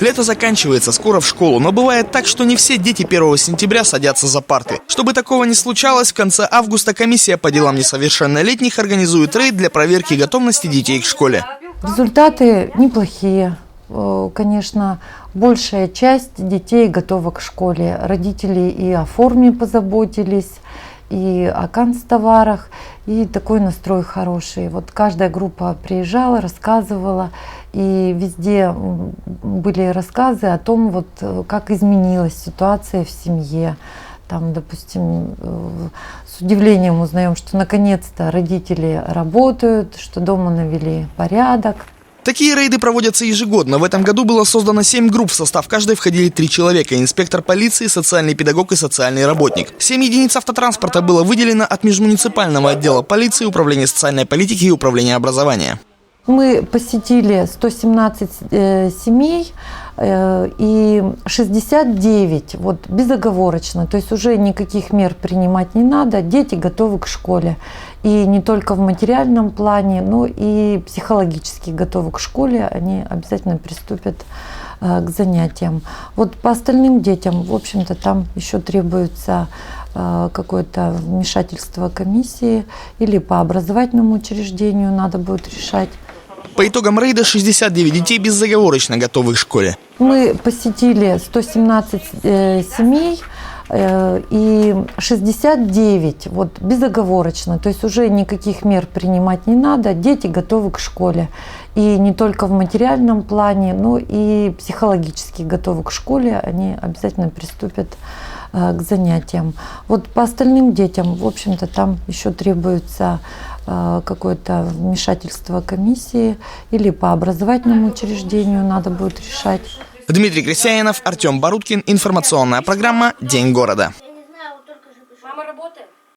Лето заканчивается, скоро в школу, но бывает так, что не все дети 1 сентября садятся за парты. Чтобы такого не случалось, в конце августа комиссия по делам несовершеннолетних организует рейд для проверки готовности детей к школе. Результаты неплохие. Э, Конечно, большая часть детей готова к школе. Родители и о форме позаботились, и о канцтоварах, и такой настрой хороший. Вот каждая группа приезжала, рассказывала, и везде были рассказы о том, вот, э, как изменилась ситуация в семье. Там, допустим, э, с удивлением узнаем, что наконец-то родители работают, что дома навели порядок. Такие рейды проводятся ежегодно. В этом году было создано 7 групп, в состав каждой входили три человека – инспектор полиции, социальный педагог и социальный работник. 7 единиц автотранспорта было выделено от межмуниципального отдела полиции, управления социальной политики и управления образования. Мы посетили 117 э, семей э, и 69 вот безоговорочно, то есть уже никаких мер принимать не надо, дети готовы к школе. И не только в материальном плане, но и психологически готовы к школе, они обязательно приступят э, к занятиям. Вот по остальным детям, в общем-то, там еще требуется какое-то вмешательство комиссии или по образовательному учреждению надо будет решать. По итогам рейда 69 детей безоговорочно готовы к школе. Мы посетили 117 э, семей и 69 вот безоговорочно, то есть уже никаких мер принимать не надо, дети готовы к школе. И не только в материальном плане, но и психологически готовы к школе, они обязательно приступят э, к занятиям. Вот по остальным детям, в общем-то, там еще требуется э, какое-то вмешательство комиссии или по образовательному учреждению надо будет решать. Дмитрий Крестьянинов, Артем Баруткин. Информационная программа «День города».